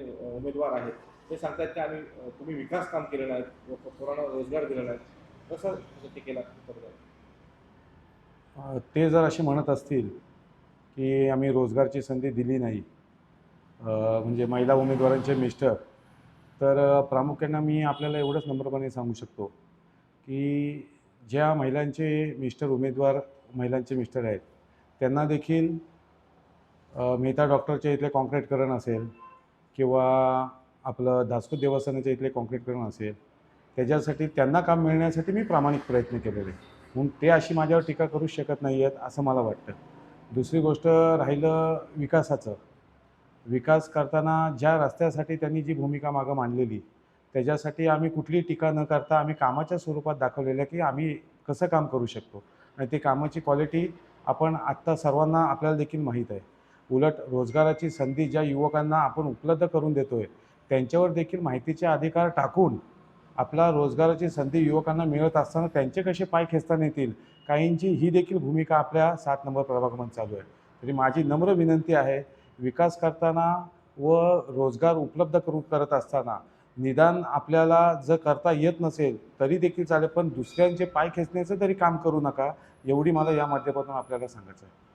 उमेदवार आहेत ते सांगतात की आम्ही तुम्ही विकास काम केले आहे व पोरांना रोजगार दिलेला नाही. कसं ते केला? ते जर असे म्हणत असतील की आम्ही रोजगारची संधी दिली नाही म्हणजे महिला उमेदवारांचे मिस्टर तर प्रामुख्यानं मी आपल्याला एवढंच नम्रपणे सांगू शकतो की ज्या महिलांचे मिस्टर उमेदवार महिलांचे मिस्टर आहेत त्यांना देखील मेहता डॉक्टरच्या इथले कॉन्क्रीटकरण असेल किंवा आपलं धासको देवस्थानाच्या इथले कॉन्क्रीटकरण असेल त्याच्यासाठी त्यांना काम मिळण्यासाठी मी प्रामाणिक प्रयत्न केलेले म्हणून ते अशी माझ्यावर टीका करू शकत नाही आहेत असं मला वाटतं. दुसरी गोष्ट राहिलं विकासाचं. विकास करताना ज्या रस्त्यासाठी त्यांनी जी भूमिका मागं मांडलेली त्याच्यासाठी आम्ही कुठली टीका न करता आम्ही कामाच्या स्वरूपात दाखवलेलं की आम्ही कसं काम करू शकतो. आणि ते कामाची क्वालिटी आपण आत्ता सर्वांना आपल्याला देखील माहीत आहे. उलट रोजगाराची संधी ज्या युवकांना आपण उपलब्ध करून देतो आहे त्यांच्यावर देखील माहितीचे अधिकार टाकून आपला रोजगाराची संधी युवकांना मिळत असताना त्यांचे कसे पाय खेचता येतील काहींची ही देखील भूमिका आपल्या सात नंबर प्रभागामध्ये चालू आहे. तरी माझी नम्र विनंती आहे विकास करताना व रोजगार उपलब्ध करू करत असताना निदान आपल्याला जर करता येत नसेल तरी देखील चालेल पण दुसऱ्यांचे पाय खेचण्याचं तरी काम करू नका एवढी मला या माध्यमातून आपल्याला सांगायचं आहे.